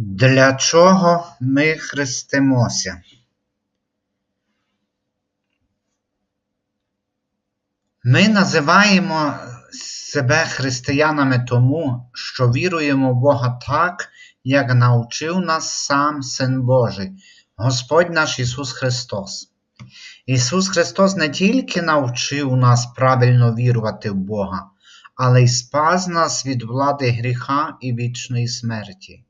Для чого ми хрестимося? Ми називаємо себе християнами тому, що віруємо в Бога так, як навчив нас сам Син Божий, Господь наш Ісус Христос. Ісус Христос не тільки навчив нас правильно вірувати в Бога, але й спас нас від влади гріха і вічної смерті.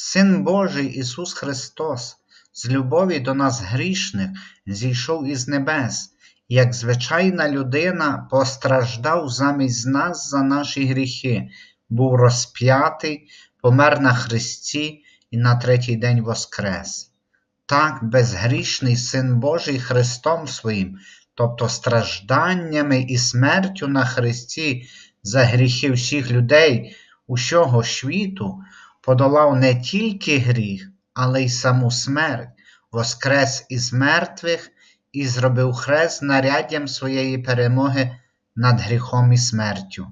Син Божий Ісус Христос, з любові до нас грішних, зійшов із небес, як звичайна людина постраждав замість нас за наші гріхи, був розп'ятий, помер на Христі і на третій день воскрес. Так, безгрішний Син Божий Христом Своїм, тобто стражданнями і смертю на Христі за гріхи всіх людей, усього світу подолав не тільки гріх, але й саму смерть, воскрес із мертвих і зробив хрест наряддям своєї перемоги над гріхом і смертю.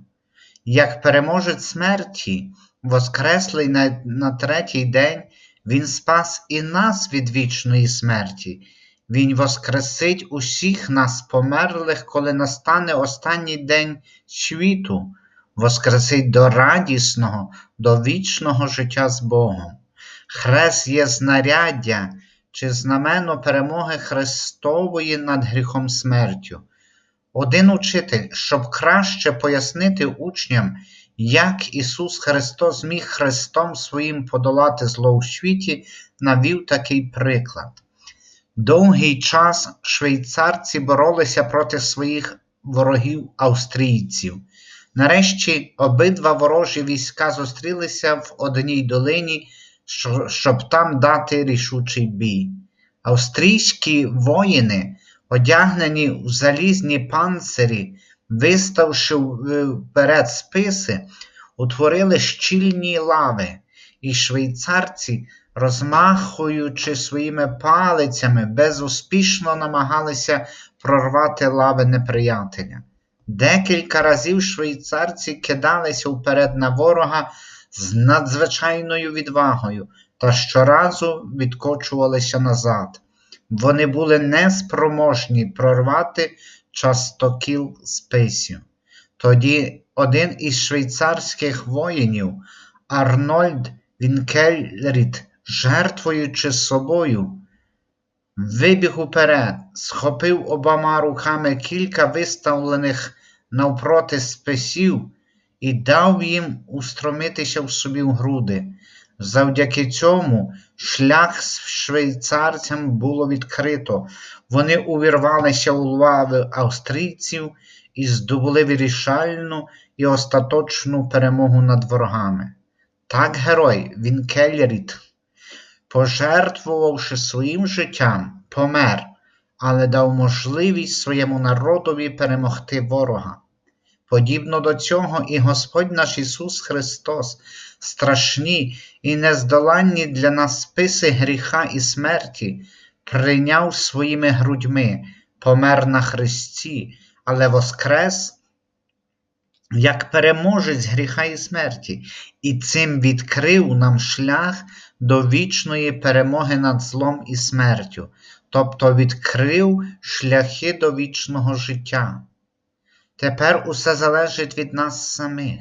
Як переможець смерті, воскреслий на, на третій день, Він спас і нас від вічної смерті. Він воскресить усіх нас померлих, коли настане останній день світу воскресить до радісного, до вічного життя з Богом. Хрест є знаряддя чи знамено перемоги Христової над гріхом смертю. Один учитель, щоб краще пояснити учням, як Ісус Христос зміг Христом своїм подолати зло у світі, навів такий приклад. Довгий час швейцарці боролися проти своїх ворогів австрійців. Нарешті обидва ворожі війська зустрілися в одній долині, щоб там дати рішучий бій. Австрійські воїни, одягнені в залізні панцирі, виставши вперед списи, утворили щільні лави, і швейцарці, розмахуючи своїми палицями, безуспішно намагалися прорвати лави неприятеля. Декілька разів швейцарці кидалися вперед на ворога з надзвичайною відвагою та щоразу відкочувалися назад. Вони були неспроможні прорвати частокіл списів. Тоді один із швейцарських воїнів, Арнольд Вінкельріт, жертвуючи собою, вибіг уперед, схопив обома руками кілька виставлених навпроти списів і дав їм устромитися в собі в груди. Завдяки цьому шлях з швейцарцям було відкрито. Вони увірвалися у лави австрійців і здобули вирішальну і остаточну перемогу над ворогами. Так герой Вінкельріт пожертвувавши своїм життям, помер, але дав можливість своєму народові перемогти ворога. Подібно до цього і Господь наш Ісус Христос, страшні і нездоланні для нас списи гріха і смерті, прийняв своїми грудьми, помер на Христі, але воскрес як переможець гріха і смерті, і цим відкрив нам шлях до вічної перемоги над злом і смертю, тобто відкрив шляхи до вічного життя. Тепер усе залежить від нас самих.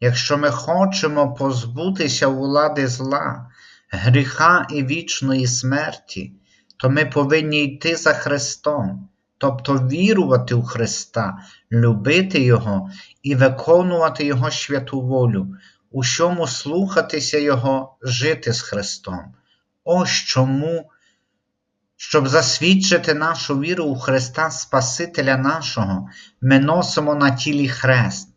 Якщо ми хочемо позбутися влади зла, гріха і вічної смерті, то ми повинні йти за Христом, тобто вірувати в Христа, любити Його і виконувати Його святу волю, у чому слухатися Його, жити з Христом. Ось чому, щоб засвідчити нашу віру у Христа Спасителя нашого, ми носимо на тілі хрест,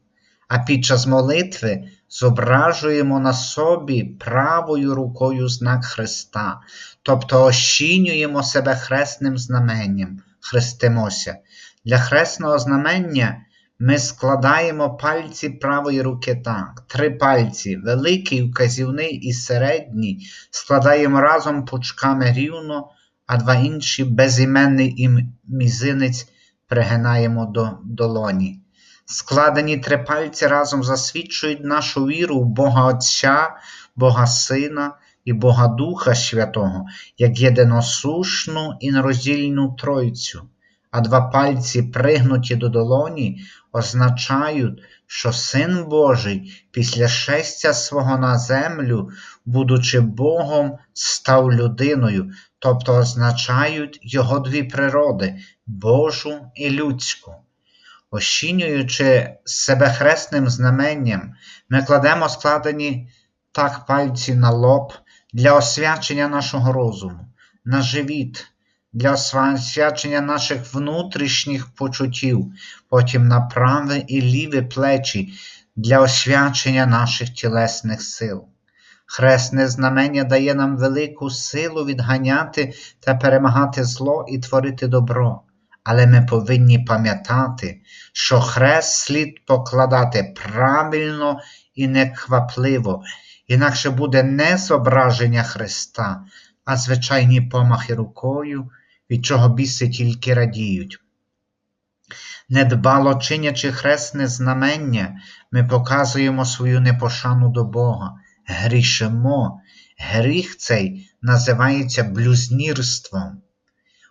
а під час молитви зображуємо на собі правою рукою знак Христа, тобто ощінюємо себе хресним знаменням, хрестимося. Для хресного знамення ми складаємо пальці правої руки так. Три пальці, великий, вказівний і середній, складаємо разом пучками рівно, а два інші безіменний і мізинець пригинаємо до долоні. Складені три пальці разом засвідчують нашу віру в Бога Отця, Бога Сина і Бога Духа Святого, як єдиносушну і нероздільну Тройцю, а два пальці, пригнуті до долоні, означають, що Син Божий після шестя свого на землю, будучи Богом, став людиною, тобто означають його дві природи Божу і людську. Ощінюючи себе хресним знаменням, ми кладемо складені так пальці на лоб для освячення нашого розуму, на живіт, для освячення наших внутрішніх почуттів, потім на праве і ліве плечі для освячення наших тілесних сил. Хресне знамення дає нам велику силу відганяти та перемагати зло і творити добро. Але ми повинні пам'ятати, що хрест слід покладати правильно і неквапливо, інакше буде не зображення Христа, а звичайні помахи рукою, від чого біси тільки радіють. Недбало чинячи хресне знамення, ми показуємо свою непошану до Бога, грішимо. Гріх цей називається блюзнірством.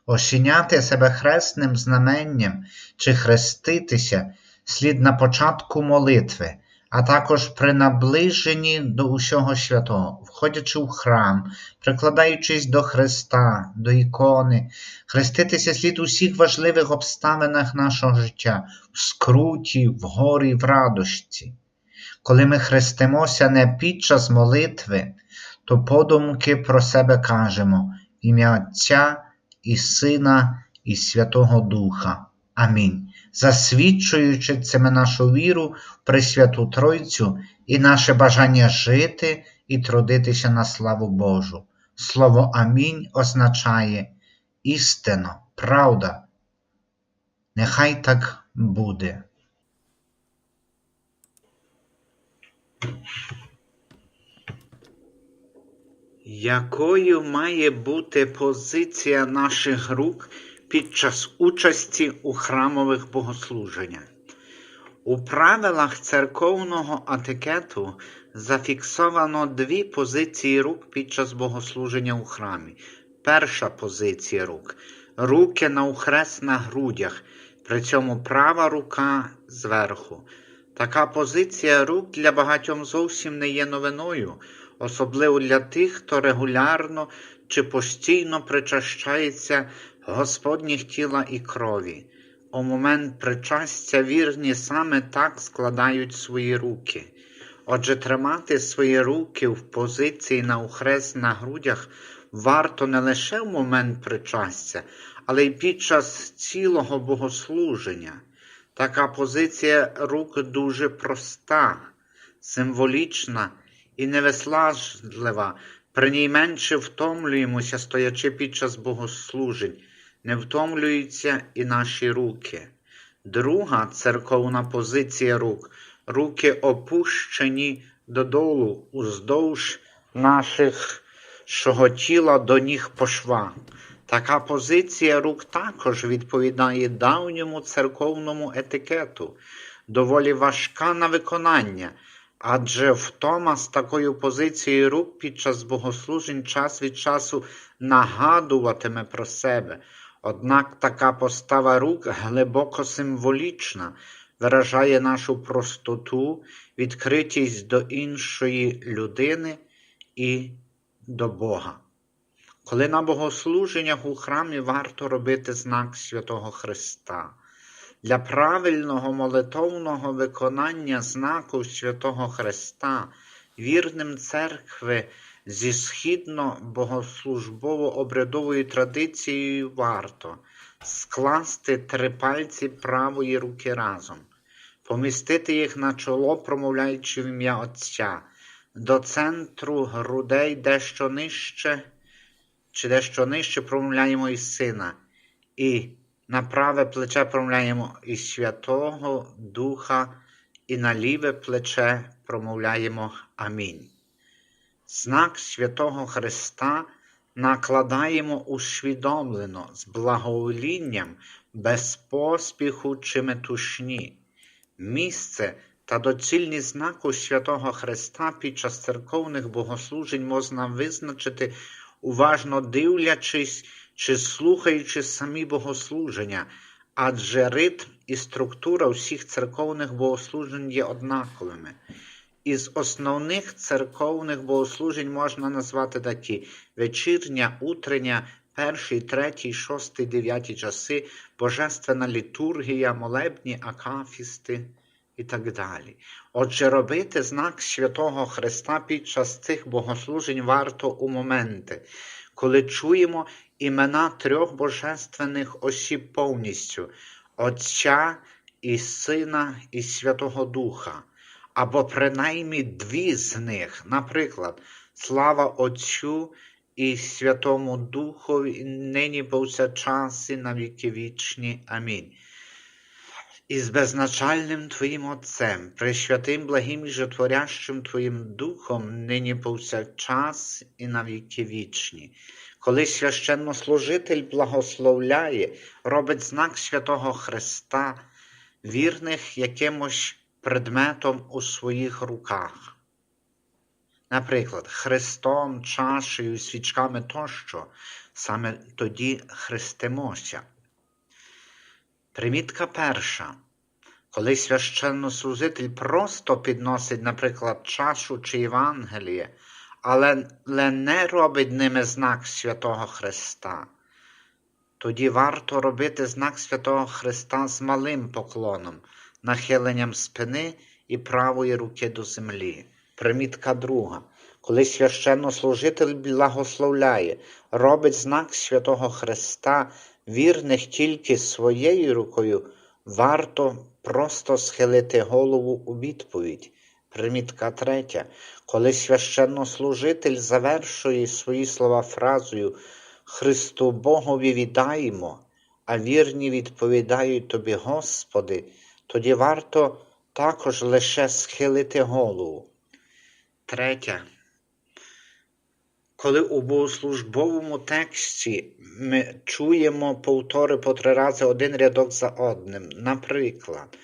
Ошіняти себе хресним знаменням чи хреститися слід на початку молитви, а також при наближенні до усього святого, входячи в храм, прикладаючись до Христа, до ікони, хреститися слід у всіх важливих обставинах нашого життя, в скруті, в горі, в радості. Коли ми хрестимося не під час молитви, то подумки про себе кажемо ім'я Отця і Сина, і Святого Духа. Амінь. Засвідчуючи цими нашу віру в Пресвяту Тройцю і наше бажання жити і трудитися на славу Божу. Слово Амінь означає істинно, правда. Нехай так буде. Якою має бути позиція наших рук під час участі у храмових богослуженнях? У правилах церковного атикету зафіксовано дві позиції рук під час богослуження у храмі. Перша позиція рук руки навхрест на грудях, при цьому права рука зверху. Така позиція рук для багатьом зовсім не є новиною особливо для тих, хто регулярно чи постійно причащається Господніх тіла і крові. У момент причастя вірні саме так складають свої руки. Отже, тримати свої руки в позиції на ухрест на грудях варто не лише в момент причастя, але й під час цілого богослуження. Така позиція рук дуже проста, символічна і невислажлива, при ній менше втомлюємося, стоячи під час богослужень, не втомлюються і наші руки. Друга церковна позиція рук руки опущені додолу уздовж наших тіла до ніг по швах. Така позиція рук також відповідає давньому церковному етикету, доволі важка на виконання. Адже втома з такою позицією рук під час богослужень час від часу нагадуватиме про себе. Однак така постава рук глибоко символічна, виражає нашу простоту, відкритість до іншої людини і до Бога. Коли на богослуженнях у храмі варто робити знак Святого Христа. Для правильного молитовного виконання знаку Святого Христа, вірним церкви зі східно-богослужбово-обрядовою традицією варто скласти три пальці правої руки разом, помістити їх на чоло, промовляючи в ім'я Отця, до центру грудей дещо нижче, чи дещо нижче промовляємо із Сина. і на праве плече промовляємо із Святого Духа, і на ліве плече промовляємо Амінь. Знак Святого Христа накладаємо усвідомлено з благоволінням, без поспіху чи метушні. Місце, та доцільність знаку святого Христа під час церковних богослужень можна визначити, уважно дивлячись чи слухаючи самі богослуження, адже ритм і структура всіх церковних богослужень є однаковими. Із основних церковних богослужень можна назвати такі: вечірня, утрення, перший, третій, шостий, дев'ятий часи, божественна літургія, молебні, акафісти і так далі. Отже, робити знак Святого Христа під час цих богослужень варто у моменти, коли чуємо імена трьох божественних осіб повністю Отця і Сина і Святого Духа, або принаймні дві з них, наприклад, слава Отцю і Святому Духові, нині повсякчас і на віки вічні. Амінь. І з безначальним Твоїм Отцем, пресвятим благим і житворящим Твоїм Духом, нині повсякчас і на віки вічні. Коли священнослужитель благословляє, робить знак святого Христа, вірних якимось предметом у своїх руках. Наприклад, хрестом, чашею, свічками тощо, саме тоді хрестимося. Примітка перша. Коли священнослужитель просто підносить, наприклад, чашу чи Євангеліє, але не робить ними знак Святого Христа, тоді варто робити знак Святого Христа з малим поклоном, нахиленням спини і правої руки до землі. Примітка друга. Коли священнослужитель благословляє, робить знак Святого Христа, вірних тільки своєю рукою, варто просто схилити голову у відповідь. Примітка третя. Коли священнослужитель завершує свої слова фразою Христу Богові віддаємо, а вірні відповідають тобі, Господи, тоді варто також лише схилити голову. Третє. Коли у богослужбовому тексті ми чуємо повтори по три рази один рядок за одним, наприклад,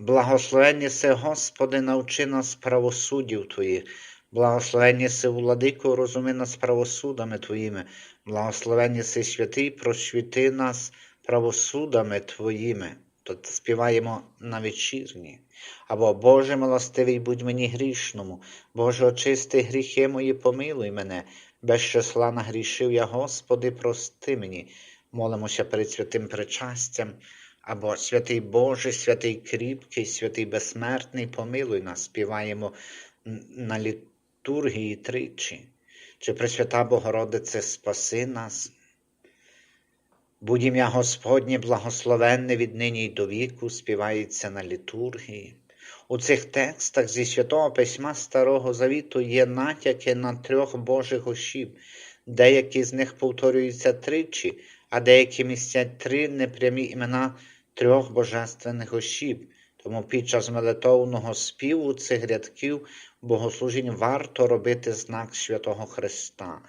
Благословенні си, Господи, навчи нас правосуддів Твоїх, благословенні си, владико, розуми нас правосудами Твоїми, благословенні си святий, просвіти нас правосудами Твоїми. Тут співаємо на вечірні. Або Боже милостивий, будь мені грішному, Боже, очисти гріхи мої, помилуй мене, без числа нагрішив я, Господи, прости мені. Молимося перед святим причастям. Або святий Боже, святий кріпкий, святий безсмертний, помилуй нас, співаємо на літургії тричі. Чи Пресвята Богородице, спаси нас. Будь ім'я Господнє благословенне від нині й до віку, співається на літургії. У цих текстах зі святого письма Старого Завіту є натяки на трьох Божих осіб, деякі з них повторюються тричі, а деякі містять три непрямі імена трьох божественних осіб. Тому під час молитовного співу цих рядків богослужінь варто робити знак Святого Христа.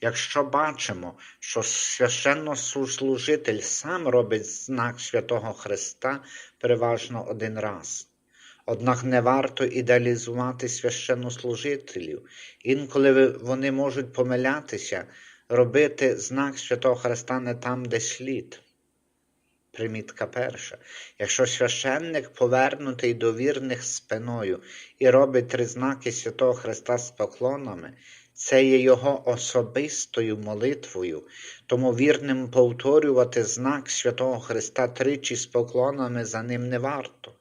Якщо бачимо, що священнослужитель сам робить знак Святого Христа переважно один раз. Однак не варто ідеалізувати священнослужителів. Інколи вони можуть помилятися, робити знак Святого Христа не там, де слід. Примітка перша. Якщо священник повернутий до вірних спиною і робить три знаки Святого Христа з поклонами, це є його особистою молитвою, тому вірним повторювати знак Святого Христа тричі з поклонами за ним не варто.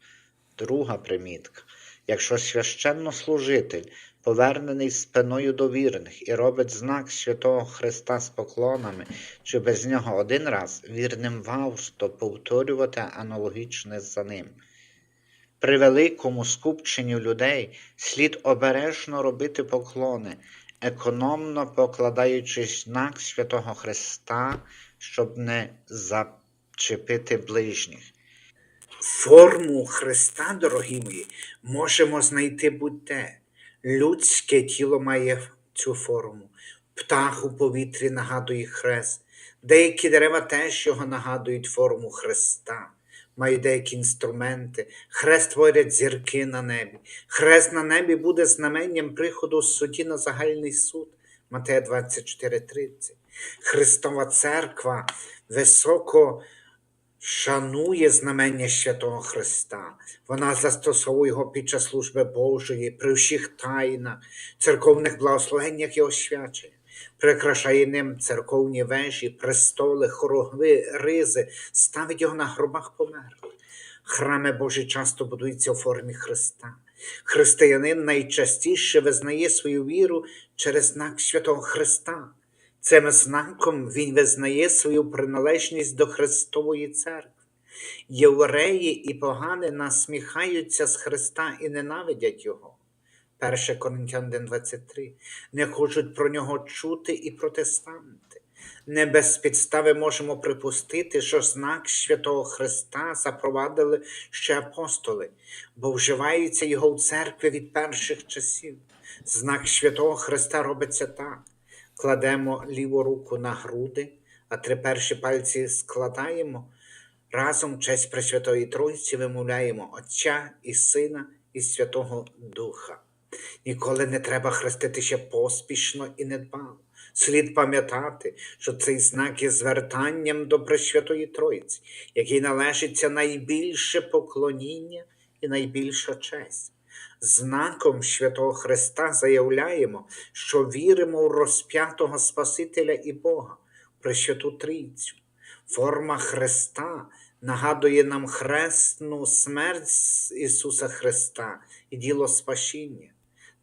Друга примітка. Якщо священнослужитель повернений спиною до вірних і робить знак Святого Христа з поклонами, чи без нього один раз вірним варто повторювати аналогічне за ним. При великому скупченню людей слід обережно робити поклони, економно покладаючи знак Святого Христа, щоб не зачепити ближніх. Форму Христа, дорогі мої, можемо знайти будь-де. Людське тіло має цю форму. Птах у повітрі нагадує хрест. Деякі дерева теж його нагадують форму Христа. Мають деякі інструменти, хрест творять зірки на небі. Хрест на небі буде знаменням приходу судді на загальний суд. Матея 24:30. Христова церква високо шанує знамення Святого Христа. Вона застосовує його під час служби Божої, при всіх тайнах, церковних благословеннях і освяченнях. Прикрашає ним церковні вежі, престоли, хорогви, ризи, ставить його на гробах померлих. Храми Божі часто будуються у формі Христа. Християнин найчастіше визнає свою віру через знак Святого Христа. Цим знаком він визнає свою приналежність до Христової церкви. Євреї і погани насміхаються з Христа і ненавидять Його. 1 Коринтян 1,23. Не хочуть про нього чути і протестанти. Не без підстави можемо припустити, що знак Святого Христа запровадили ще апостоли, бо вживається його в церкві від перших часів. Знак Святого Христа робиться так: кладемо ліву руку на груди, а три перші пальці складаємо. Разом честь Пресвятої Тройці вимовляємо Отця і Сина і Святого Духа. Ніколи не треба хреститися поспішно і недбало. Слід пам'ятати, що цей знак є звертанням до Пресвятої Тройці, якій належиться найбільше поклоніння і найбільша честь. Знаком Святого Христа заявляємо, що віримо в розп'ятого Спасителя і Бога, Пресвяту Трійцю. Форма Христа нагадує нам хресну смерть Ісуса Христа і діло спасіння,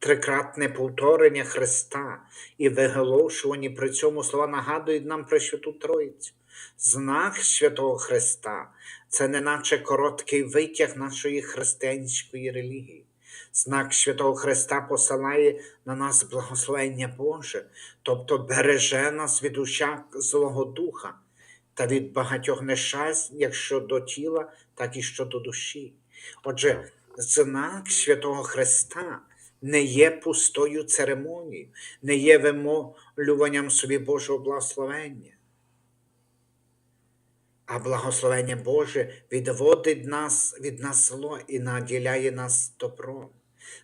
трикратне повторення Христа і виголошувані при цьому слова нагадують нам про Святу Троїцю. Знак Святого Христа це неначе короткий витяг нашої християнської релігії. Знак Святого Христа посилає на нас благословення Боже, тобто береже нас від усяк Злого Духа та від багатьох нещасть, як щодо тіла, так і щодо душі. Отже, знак Святого Христа не є пустою церемонією, не є вимолюванням собі Божого благословення. А благословення Боже відводить нас від нас зло і наділяє нас добром.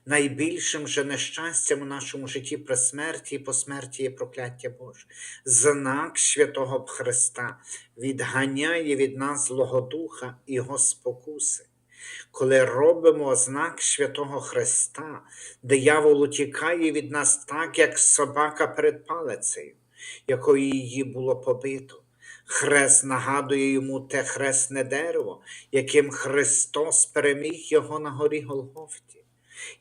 Найбільшим же нещастям у нашому житті при смерті і по смерті є прокляття Боже. Знак святого Христа відганяє від нас Злого Духа і Його спокуси. Коли робимо знак святого Христа, диявол утікає від нас так, як собака перед палицею, якою її було побито. Хрест нагадує йому те хресне дерево, яким Христос переміг його на горі Голгофті.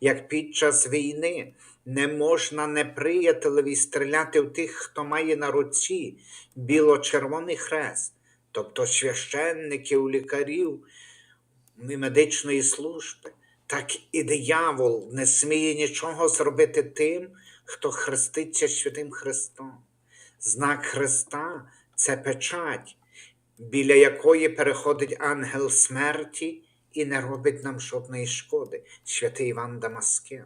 Як під час війни не можна неприятелеві стріляти в тих, хто має на руці біло-червоний хрест, тобто священників, лікарів медичної служби, так і диявол не сміє нічого зробити тим, хто хреститься святим Христом. Знак Христа це печать, біля якої переходить ангел смерті і не робить нам жодної шкоди, святий Іван Дамаскин.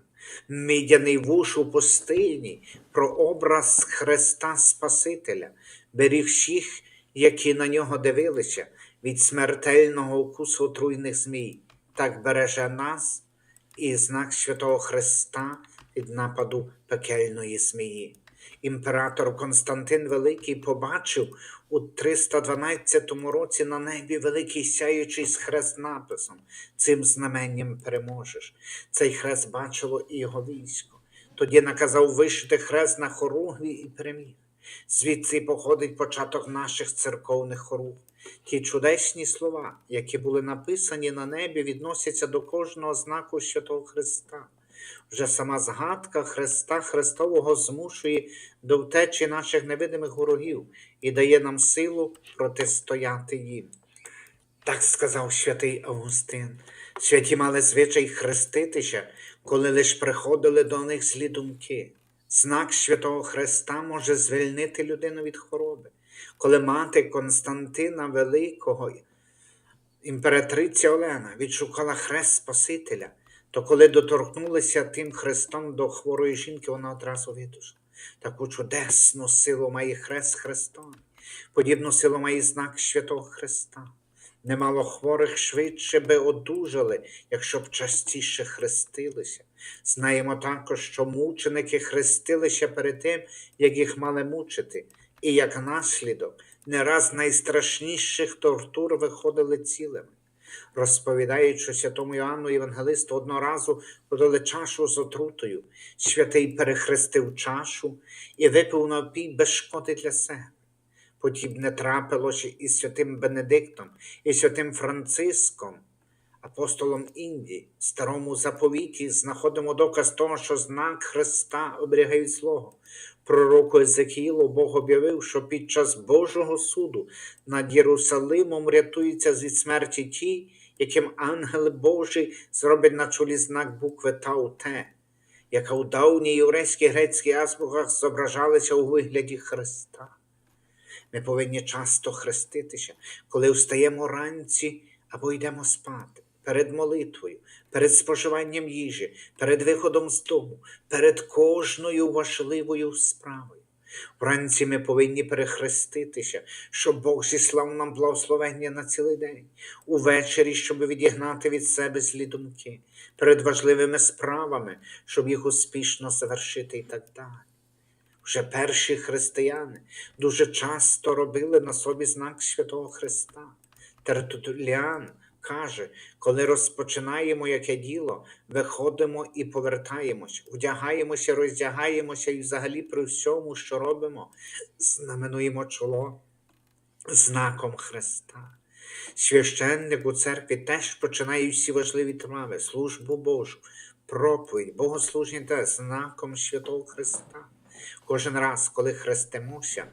Мідяний вуш у пустині, про образ Христа Спасителя, беріг всіх, які на нього дивилися, від смертельного укусу отруйних змій, так береже нас і знак Святого Христа від нападу пекельної змії. Імператор Константин Великий побачив у 312 році на небі великий сяючий з хрест написом. Цим знаменням переможеш. Цей хрест бачило і його військо. Тоді наказав вишити хрест на хоругві і переміг. Звідси походить початок наших церковних хоруг. Ті чудесні слова, які були написані на небі, відносяться до кожного знаку Святого Христа. Вже сама згадка Христа Христового змушує до втечі наших невидимих ворогів і дає нам силу протистояти їм. Так сказав святий Августин. Святі мали звичай хреститися, коли лиш приходили до них злі думки. Знак Святого Христа може звільнити людину від хвороби. Коли мати Константина Великого, імператриця Олена, відшукала хрест Спасителя, то коли доторкнулися тим хрестом до хворої жінки, вона одразу видужала. Таку чудесну силу має хрест Христовий, подібну силу має знак Святого Христа. Немало хворих швидше би одужали, якщо б частіше хрестилися. Знаємо також, що мученики хрестилися перед тим, як їх мали мучити, і як наслідок не раз найстрашніших тортур виходили цілими. Розповідаючи святому Іоанну Євангелисту, одного разу подали чашу з отрутою. Святий перехрестив чашу і випив напій без шкоди для себе. Подібне трапилося і святим Бенедиктом, і святим Франциском, апостолом Індії. Старому заповіті знаходимо доказ того, що знак Христа оберігають злого. Пророку Езекіїлу Бог об'явив, що під час Божого суду над Єрусалимом рятуються від смерті ті, яким ангел Божий зробить на чолі знак букви Тау Те, яка у давній єврейській грецькій азбуках зображалася у вигляді Христа. Ми повинні часто хреститися, коли встаємо ранці або йдемо спати, перед молитвою, перед споживанням їжі, перед виходом з дому, перед кожною важливою справою. Вранці ми повинні перехреститися, щоб Бог зіслав нам благословення на цілий день, увечері, щоб відігнати від себе злі думки, перед важливими справами, щоб їх успішно завершити і так далі. Вже перші християни дуже часто робили на собі знак Святого Христа. Тертуліан каже, коли розпочинаємо яке діло, виходимо і повертаємось, вдягаємося, роздягаємося і взагалі при всьому, що робимо, знаменуємо чоло знаком Христа. Священник у церкві теж починає всі важливі трави, службу Божу, проповідь, богослужіння знаком Святого Христа. Кожен раз, коли хрестимося,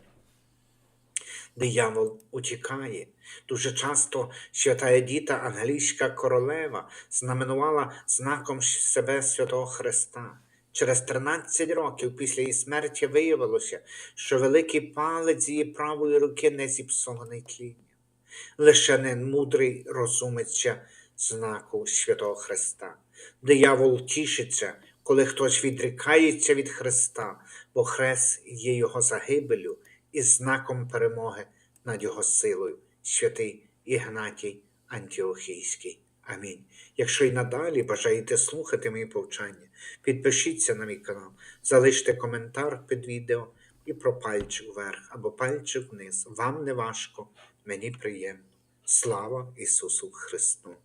диявол утікає. Дуже часто свята Едіта, англійська королева, знаменувала знаком себе святого Христа. Через 13 років після її смерті виявилося, що великий палець її правої руки не зіпсований тлінням. Лише немудрий розумиться знаку святого Христа. Диявол тішиться, коли хтось відрікається від Христа, бо хрест є його загибелю і знаком перемоги над його силою. Святий Ігнатій Антіохійський. Амінь. Якщо й надалі бажаєте слухати мої повчання, підпишіться на мій канал, залиште коментар під відео і про пальчик вверх або пальчик вниз. Вам не важко, мені приємно. Слава Ісусу Христу!